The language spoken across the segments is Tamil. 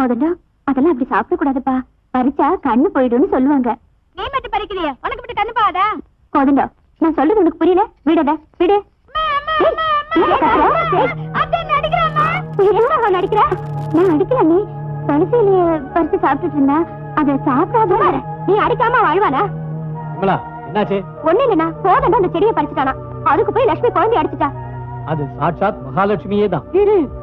கோதண்டம் அதெல்லாம் அப்படி சாப்பிட கூடாதுப்பா பறிச்சா கண்ணு போயிடும்னு சொல்லுவாங்க. நீ மட்டும் பறிக்கலையே உனக்கு மட்டும் கண்ணு பாதா கோதண்டம் நான் சொல்றது உனக்கு புரியல? விடத விடு. நடிக்கிற நான் அடிக்கல நீ. துளசியிலேயே பறிச்சு சாப்பிட்டுட்டு இருந்தா. அதை சாப்பிடாத நீ அடிக்காம வாழ்வானா ஒண்ணு இல்லனா கோதண்டம் அந்த செடியை பறிச்சுட்டானா. அதுக்கு போய் லட்சுமி குழந்தை அடிச்சுட்டா. அது சாட்சாத் மகாலட்சுமியே தான்.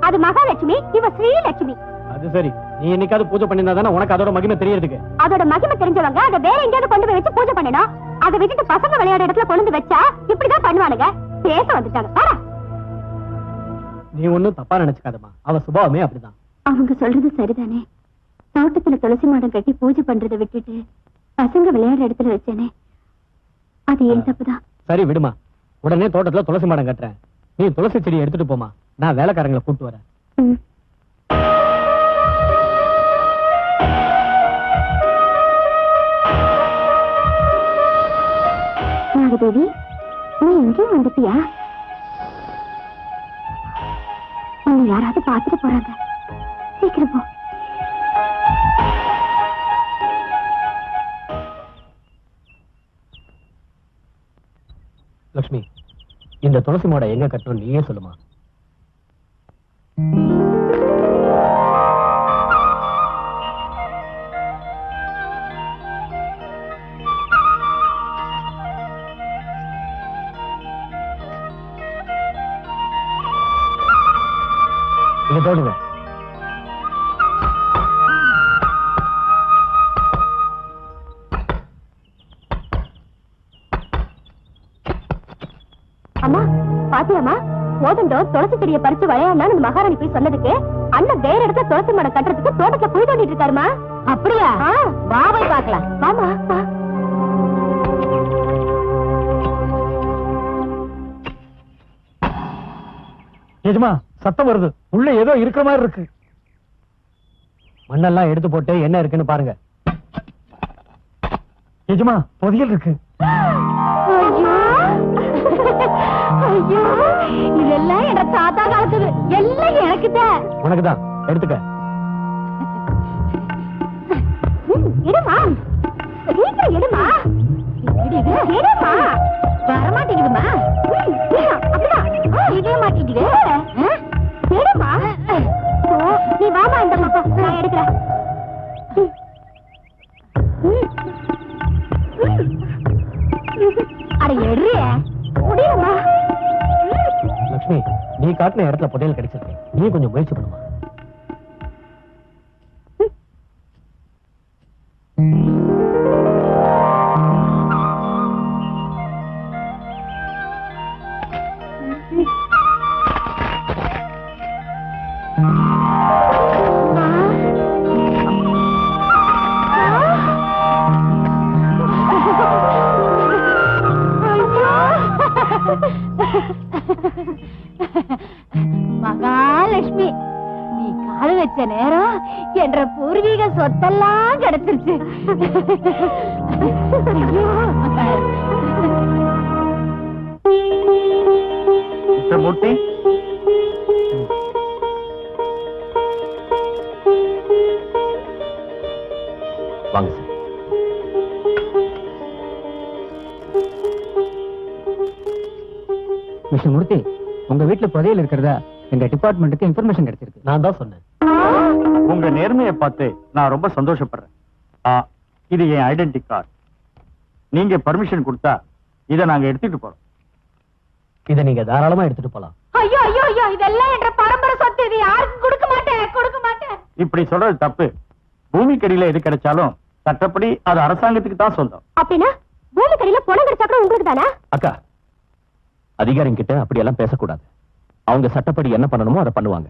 அது மகாலட்சுமி இவ ஸ்ரீலட்சுமி. அது சரி. நீ என்னைக்காவது பூஜை தானே உனக்கு அதோட மகிமை தெரியறதுக்கு. அதோட மகிமை தெரிஞ்சவங்க அதை வேற எங்கேயாவது கொண்டு போய் வச்சு பூஜை பண்ணணும். அதை விட்டுட்டு பசங்க விளையாட இடத்துல கொண்டு வச்சா இப்படிதான் பண்ணுவானுங்க. பேச வந்துட்டாங்க. பாரா நீ ஒண்ணும் தப்பா நினைச்சுக்காதம்மா. அவ சுபாவமே அப்படிதான். அவங்க சொல்றது சரிதானே. தோட்டத்துல துளசி மாடம் கட்டி பூஜை பண்றதை விட்டுட்டு பசங்க விளையாடுற இடத்துல வச்சேனே. அது என் தப்புதான். சரி விடுமா. உடனே தோட்டத்துல துளசி மாடம் கட்டுறேன். நீ துளசி செடி எடுத்துட்டு போமா நான் வேலைக்காரங்களை கூட்டு வரேன். மகாதேவி நீ எங்கேயும் வந்துட்டியா? உன்னை யாராவது பார்த்துட்டு போறாங்க. சீக்கிரம் போ. லக்ஷ்மி இந்த துளசி மாடை எங்க கட்டணும் நீயே சொல்லுமா? இங்க தோடுங்க அம்மா பாத்தியாமா கோதண்டோ துளசி செடியை பறிச்சு விளையாடலாம் அந்த மகாராணி போய் சொன்னதுக்கு அண்ணன் வேற இடத்துல துளசி மடம் கட்டுறதுக்கு தோட்டத்துல குழி தோண்டிட்டு இருக்காருமா அப்படியா? வா போய் பாக்கலாம் வாமா எஜமா சத்தம் வருது. உள்ள ஏதோ இருக்கிற மாதிரி இருக்கு. மண்ணெல்லாம் எடுத்து போட்டு என்ன இருக்குன்னு பாருங்க. எஜமா புதையல் இருக்கு. இதெல்லாம் என்ற தாத்தா காலத்துல எல்லாம் எனக்கு தான். உனக்கு தான். எடுத்துக்க. எடுமா. சீக்கிரம் எடுமா. எடுமா. வரமாட்டேங்குதுமா நீ இடத்துல புதையல் கிடைச்சிருக்கு. நீ கொஞ்சம் முயற்சி பண்ணுமா? சொத்தெல்லாம் கிடைச்சிருச்சு மூர்த்தி. வாங்க சார் மிஸ்டர் மூர்த்தி உங்க வீட்டுல புதையல் இருக்கிறதா? எங்க டிபார்ட்மெண்ட்டுக்கு இன்ஃபர்மேஷன் கிடைச்சிருக்கு. நான் தான் சொன்னேன். உங்க நேர்மையை பார்த்து நான் ரொம்ப சந்தோஷப்படுறேன். ஆ, இது என் ஐடென்டி கார்டு நீங்க பர்மிஷன் கொடுத்தா இதை நாங்க எடுத்துட்டு போறோம். இதை நீங்க தாராளமா எடுத்துட்டு போலாம். ஐயோ ஐயோ ஐயோ இதெல்லாம் என்ற பரம்பரை சொத்து இது. யாருக்கும் கொடுக்க மாட்டேன் கொடுக்க மாட்டேன். இப்படி சொல்றது தப்பு. பூமிக்கடியில எது கிடைச்சாலும் சட்டப்படி அது அரசாங்கத்துக்கு தான் சொந்தம். அப்படின்னா பூமி கடையில பணம் கிடைச்சா கூட உங்களுக்கு தானே? அக்கா அதிகாரிங்க கிட்ட அப்படி எல்லாம் பேசக்கூடாது. அவங்க சட்டப்படி என்ன பண்ணணுமோ அதை பண்ணுவாங்க.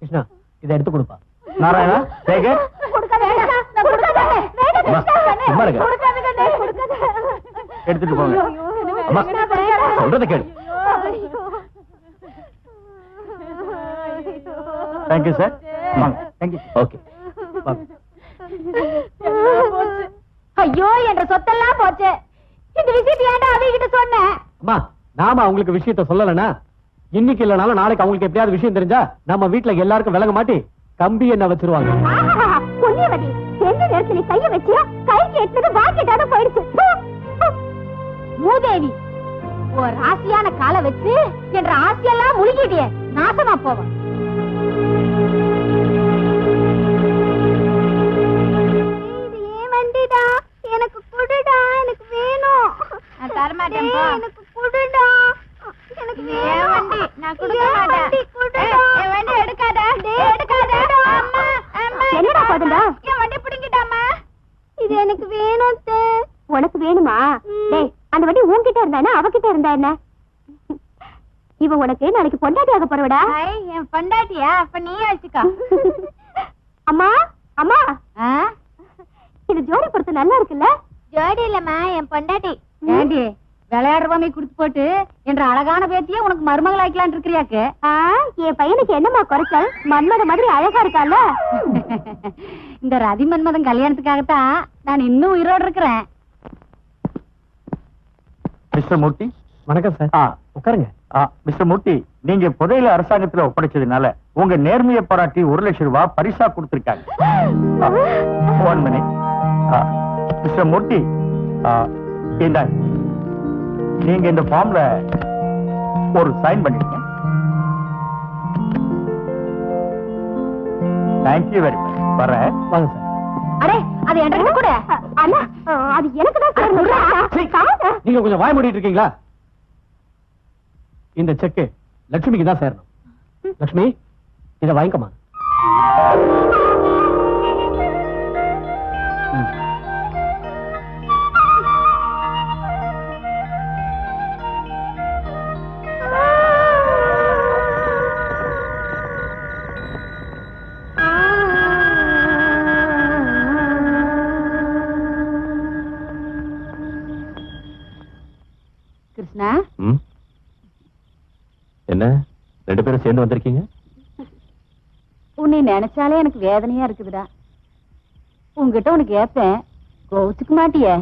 கிருஷ்ணா இதை எடுத்து கொடுப்பா. நாராயணா சேகர். எடுத்துட்டு போங்க. அம்மா, சொல்றத கேளு. தேங்க்யூ சார் தேங்க்யூ ஓகே ஐயோ என்ற சொத்தெல்லாம் போச்சு. இந்த விஷயத்தை ஏன்டா அவங்க சொன்னேன் அம்மா நாம அவங்களுக்கு விஷயத்த சொல்லலனா இன்னைக்கு இல்லனாலும் நாளைக்கு அவங்களுக்கு எப்படியாவது விஷயம் தெரிஞ்சா நம்ம வீட்ல எல்லாருக்கும் விளங்க மாட்டி கம்பி என்ன வச்சிருவாங்க? புண்ணியவதி எந்த நேரத்துல நீ கைய வச்சியோ கைக்கு எட்டுனது பாக்கெட்டாத போயிடுச்சு. மூதேவி ஒரு ராசியான காலை வச்சு என்ற ஆசையெல்லாம் முழுகிட்டியே நாசமா போவன் எனக்கு குடுடா எனக்கு வேணும். நான் தரமாட்டேன் எனக்கு குடுடா எனக்கு வண்டி, நான் கொடுக்க மாட்டேன். வண்டி எடுக்காத. டேய், எடுக்காத. போதுண்டா? என் வண்டி பிடிங்கிட்டாம்மா. இது எனக்கு வேணும். உனக்கு வேணுமா? டேய் அந்த வண்டி உன்கிட்ட இருந்தா அவகிட்ட இருந்தா என்ன? இவ உனக்கு நாளைக்கு பொண்டாட்டியாக போறவடா. ஐ, என் பொண்டாட்டியா? அப்ப நீ வச்சுக்கோ. அம்மா அம்மா? இது ஜோடி பொறுத்து நல்லா இருக்குல்ல? ஜோடி இல்லம்மா என் பொண்டாட்டி. ஏண்டி? விளையாடுறவாமே குடுத்து போட்டு என்ற அழகான பேத்தியே உனக்கு மருமகள் ஆக்கலான் இருக்கிறியாக்கு? ஆ, என் பையனுக்கு என்னம்மா குறைச்சல்? மன்மத மாதிரி அழகா இருக்கால? இந்த ரதி மன்மதன் கல்யாணத்துக்காகத்தான் நான் இன்னும் உயிரோடு இருக்கிறேன். மிஸ்டர் மூர்த்தி? வணக்கம் சார். ஆ. உட்காருங்க. ஆ, மிஸ்டர் மூர்த்தி நீங்க புதையில அரசாங்கத்துல ஒப்படைச்சதுனால உங்க நேர்மையை பாராட்டி ஒரு லட்சம் ரூபாய் பரிசா கொடுத்திருக்காங்க. ஒன் மினிட் மிஸ்டர் மூர்த்தி இந்தாங்க. நீங்க இந்த ஃபார்ம்ல ஒரு சைன் பண்ணிடுங்க தேங்க்யூ வெரி மச் வரேன். வாங்க சார். அடே அது என்கிட்ட கூட. அண்ணா அது எனக்கு தான் சேரணும் நீங்க கொஞ்சம் வாய் மூடிட்டு இருக்கீங்களா? இந்த செக்கு லட்சுமிக்கு தான் சேரணும். லட்சுமி இத வாங்கிக்கமா ரெண்டு பேரும் சேர்ந்து வந்திருக்கீங்க? உன்னை நினைச்சாலே எனக்கு வேதனையா இருக்குதுடா. உன்கிட்ட உனக்கு ஏப்பேன் கோவிச்சுக்க மாட்டியே.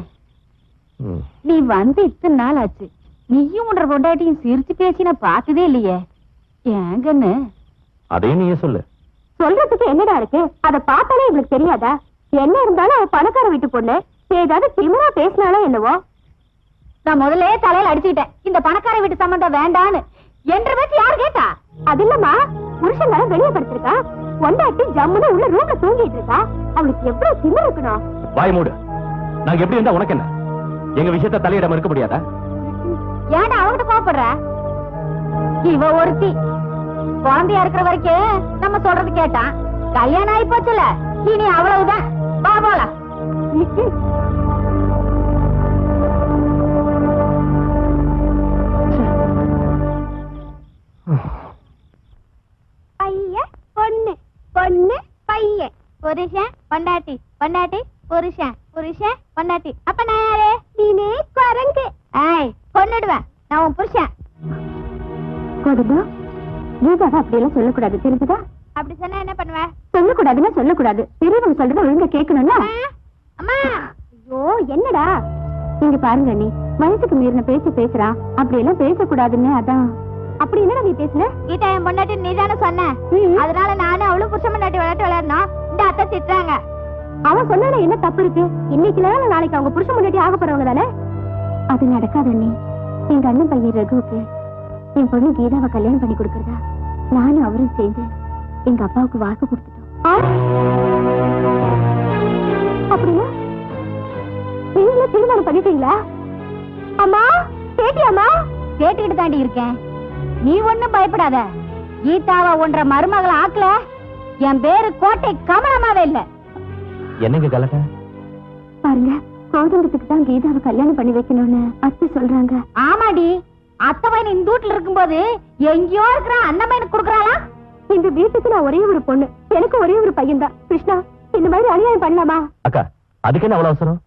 நீ வந்து இத்தனை நாள் ஆச்சு நீயும் உன்ற பொண்டாட்டியும் சிரிச்சு பேசி நான் பார்த்ததே இல்லையே. ஏங்கன்னு அதையும் நீயே சொல்லு. சொல்றதுக்கு என்னடா இருக்கு? அத பார்த்தாலே உங்களுக்கு தெரியாதா? என்ன இருந்தாலும் அவ பணக்கார வீட்டு பொண்ணு. ஏதாவது திமிரா பேசினாலோ என்னவோ. நான் முதல்ல தலையில அடிச்சுக்கிட்டேன். இந்த பணக்கார வீட்டு சம்பந்தம் வேண்டான்னு. என்று வச்சு யார் கேட்டா? அது இல்லம்மா புருஷங்களை வெளியே படுத்திருக்கா. பொண்டாட்டி ஜம்முன்னு உள்ள ரூம்ல தூங்கிட்டு இருக்கா. அவளுக்கு எவ்வளவு திமிரு இருக்கணும்? வாய் மூடு. நாங்க எப்படி இருந்தா உனக்கு என்ன? எங்க விஷயத்த தலையிட மறுக்க முடியாதா? ஏன்டா அவகிட்ட கோவப்படுற? இவ ஒருத்தி. குழந்தையா இருக்கிற வரைக்கும் நம்ம சொல்றது கேட்டான். கல்யாணம் ஆயி போச்சுல இனி அவ்வளவுதான். வா புருஷன் பொண்டாட்டி. பொண்டாட்டி புருஷன். புருஷன் பொண்டாட்டி. அப்ப நான் யாரு? நீனே குரங்கு. ஏய் கொன்னுடுவேன் நான் உன் புருஷன். கொடுது கீதாவை அப்படியெல்லாம் சொல்லக்கூடாது. தெரிஞ்சுதா? அப்படி சொன்னா என்ன பண்ணுவேன் சொல்லக்கூடாதுன்னா சொல்லக்கூடாது. பெரியவங்க சொல்றத ஒழுங்கா கேட்கணும்ல அம்மா ஐயோ என்னடா? இங்க பாருங்க நீ வயசுக்கு மீறின பேச்சு பேசுறான். அப்படி எல்லாம் பேசக்கூடாதுன்னு அதான். அப்படி என்னடா நீ பேசுன? கீதா என் பொண்டாட்டி நீ தானே சொன்ன அதனால நானும் அவளும் புருஷன் பொண்டாட்டி விளையாட்டு விளையாடணும் இந்த அத்தை திட்டுறாங்க. அவன் சொன்னால என்ன தப்பு இருக்கு? இன்னைக்கு இல்லைனா நாளைக்கு அவங்க புருஷன் முன்னாடி ஆக போறவங்க தானே? அது நடக்காது அண்ணி. எங்க அண்ணன் பையன் ரகுவுக்கு என் பொண்ணு கீதாவை கல்யாணம் பண்ணி கொடுக்கறதா நானும் அவரும் சேர்ந்து எங்க அப்பாவுக்கு வாக்கு கொடுத்துட்டோம். அப்படின்னா நீங்களும் தீர்மானம் பண்ணிட்டீங்களா? அம்மா கேட்டியாம்மா? கேட்டுக்கிட்டு தாண்டி இருக்கேன். நீ ஒண்ணும் பயப்படாத. கீதாவை ஒன்ற மருமகளை ஆக்கல. என் பேரு கோட்டை கமலமாவே இல்ல. என்னங்க கலக்க பாருங்க கோதண்டத்துக்கு தான் கீதாவை கல்யாணம் பண்ணி வைக்கணும்னு அத்தை சொல்றாங்க. ஆமாடி. அத்தை பையன் இந்த வீட்டுல இருக்கும்போது எங்கேயோ இருக்கிற அண்ணன் பையனுக்கு கொடுக்கறாளா? இந்த வீட்டுக்கு நான் ஒரே ஒரு பொண்ணு. எனக்கு ஒரே ஒரு பையன் தான் கிருஷ்ணா இந்த மாதிரி அநியாயம் பண்ணலாமா? அக்கா அதுக்கு என்ன அவ்வளவு அவசரம்?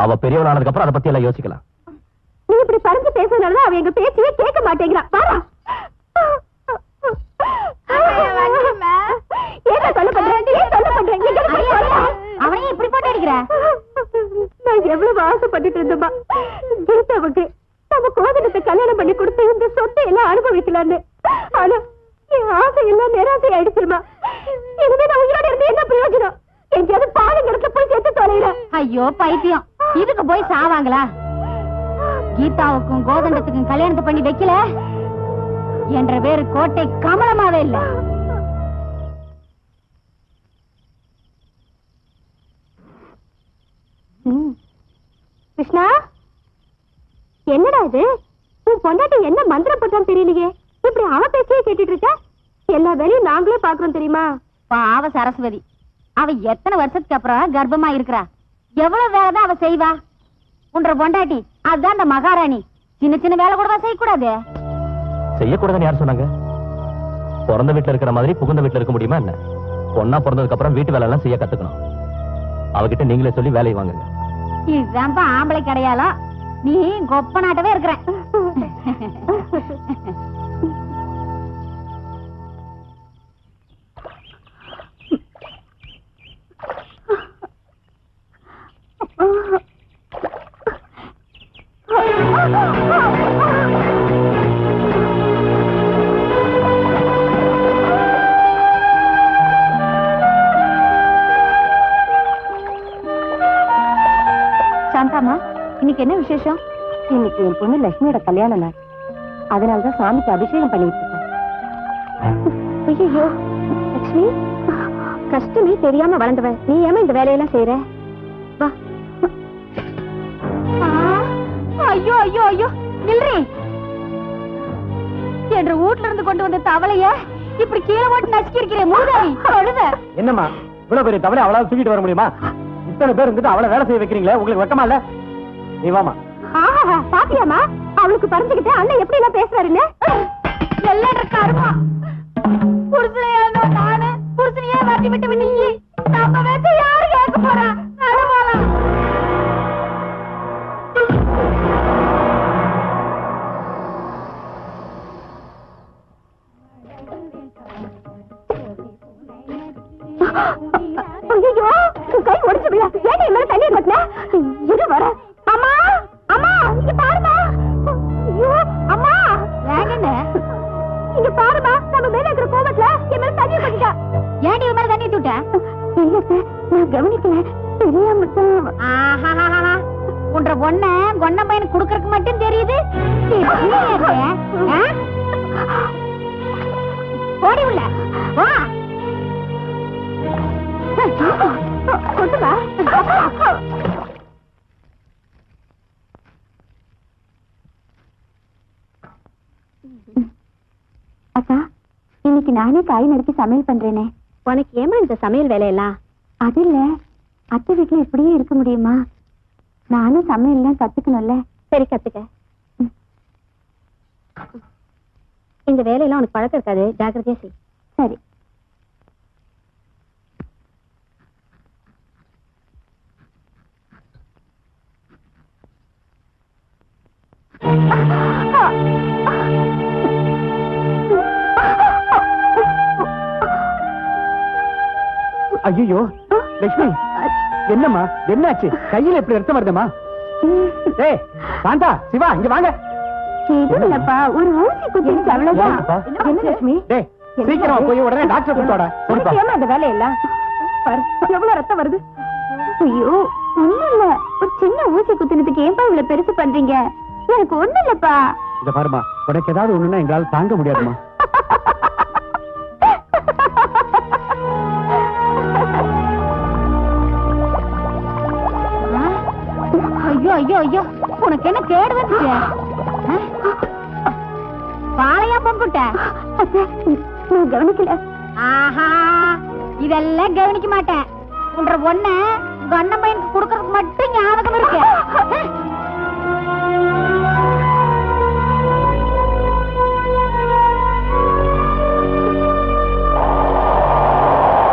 அவ பெரியவள் ஆனதுக்கு அப்புறம் அதை பத்தி எல்லாம் யோசிக்கலாம். நீ இப்படி பறிஞ்சு பேசுறதுனால அவ எங்க பேச்சையே கேட்க மாட்டேங்கிறா. பாரா ஏன் சொல்ல பண்றேன் ஏன் சொல்ல பண்றேன்? அவனையும் இப்படி போட்டு அடிக்கிற? நான் எவ்வளவு ஆசைப்பட்டுட்டு இருந்தோமா கீதாவுக்கு நம்ம கோதனத்தை கல்யாணம் பண்ணி கொடுத்து இந்த சொத்தை எல்லாம் அனுபவிக்கலான்னு ஆனா என் ஆசை எல்லாம் நிராசை ஆயிடுச்சுமா இனிமே நான் உயிரோட இருந்து என்ன பிரயோஜனம்? எங்கேயாவது பாலுங்க இடத்துல போய் சேர்த்து தொலைகிறேன் ஐயோ பைத்தியம். இதுக்கு போய் சாவாங்களா? கீதாவுக்கும் கோதண்டத்துக்கும் கல்யாணத்தை பண்ணி வைக்கல? என்ற பேரு கோட்டை கமலமாவே இல்ல. கிருஷ்ணா? என்னடா இது? உன் பொண்டாட்டி என்ன மந்திரம் போட்டான்னு தெரியலையே. இப்படி அவ பேச்சையே கேட்டுட்டு இருக்க? எல்லா வேலையும் நாங்களே பாக்குறோம் தெரியுமா? பாவ சரஸ்வதி. அவ எத்தனை வருஷத்துக்கு அப்புறம் கர்ப்பமா இருக்கிறா? எவ்வளவு வேலை தான் அவ செய்வா? உன்ற பொண்டாட்டி அதுதான் அந்த மகாராணி. சின்ன சின்ன வேலை கூடவா செய்யக்கூடாது? செய்யக்கூடாதுன்னு யார் சொன்னாங்க? பிறந்த வீட்டுல இருக்கிற மாதிரி புகுந்த வீட்டுல இருக்க முடியுமா என்ன? பொண்ணா பிறந்ததுக்கு அப்புறம் வீட்டு வேலை எல்லாம் செய்ய கத்துக்கணும். அவகிட்ட நீங்களே சொல்லி வேலையை வாங்குங்க. இதுதான்ப்பா ஆம்பளை கிடையாலும் நீ கொப்ப நாட்டவே இருக்கிற இன்னைக்கு என்ன விசேஷம்? இன்னைக்கு என் பொண்ணு லட்சுமியோட கல்யாண நாள். அதனாலதான் சாமிக்கு அபிஷேகம் பண்ணிட்டு இருக்கேன் ஐயோ லட்சுமி கஷ்டமே தெரியாம வளர்ந்தவ. நீ ஏமா இந்த வேலையெல்லாம் செய்யற வா. ஐயோ ஐயோ ஐயோ நில்றி. என்ற வீட்ல இருந்து கொண்டு வந்த தவளைய இப்படி கீழே ஓட்டு நசுக்கி இருக்கிறேன் மூதாரி அழுத. என்னம்மா இவ்வளவு பெரிய தவளை அவளால தூக்கிட்டு வர முடியுமா? இத்தனை பேர் இருந்துட்டு அவளை வேலை செய்ய வைக்கிறீங்களே உங்களுக்கு வெக்கமா இல்ல? நீ வாமா. பாத்தியாமா அவளுக்கு பறிஞ்சுக்கிட்டு அண்ணன் எப்படி எல்லாம் பேசுறாருன்னு? எல்லாம் இருக்காருமா புருஷனையா நானு புருஷனையே வரட்டி விட்டு விட்டு நம்ம வேட்டையா? பையனுக்கு குடுக்கறதுக்கு மட்டும் தெரியுது? ஓடி உள்ள. வா. அக்கா இன்னைக்கு நானே காய் நறுக்கி சமையல் பண்றேனே. உனக்கு ஏமா இந்த சமையல் வேலையெல்லாம்? அது இல்ல. அத்தை வீட்டுல இப்படியே இருக்க முடியுமா? நானும் சமையல்லாம் கத்துக்கணும்ல? சரி கத்துக்க. இந்த வேலையெல்லாம் உனக்கு பழக்கம் இருக்காது. ஜாக்கிரதையா செய். சரி. ஐயோ லட்சுமி என்னம்மா? என்னாச்சு? கையில எப்படி ரத்தம் வருதுமா? ஏய் சாந்தா சிவா இங்க வாங்க. இது இல்லப்பா ஒரு ஊசி குத்திருச்சு அவ்வளவுதான். என்னப்பா? என்ன லட்சுமி? டேய் சீக்கிரமா போய் உடனே டாக்டர் கூட்டோட உனக்கு ஏம்மா இந்த வேலையெல்லாம்? பாரு எவ்வளவு ரத்தம் வருது? ஐயோ ஒண்ணும் இல்ல ஒரு சின்ன ஊசி குத்துனதுக்கு ஏன்பா இவ்வளவு பெருசு பண்றீங்க? எனக்கு ஒண்ணும் இல்லப்பா இத பாருமா உனக்கு ஏதாவது ஒண்ணுன்னா எங்களால தாங்க முடியாதுமா ஐயோ ஐயோ ஐயோ உனக்கு என்ன கேடு வந்துச்சு? பாலையா அத்தை, நான் கவனிக்கல. ஆஹா இதெல்லாம் கவனிக்க மாட்டேன். உன்ற பொண்ண கண்ண பையனுக்கு குடுக்கறதுக்கு மட்டும் ஞாபகம் இருக்கு.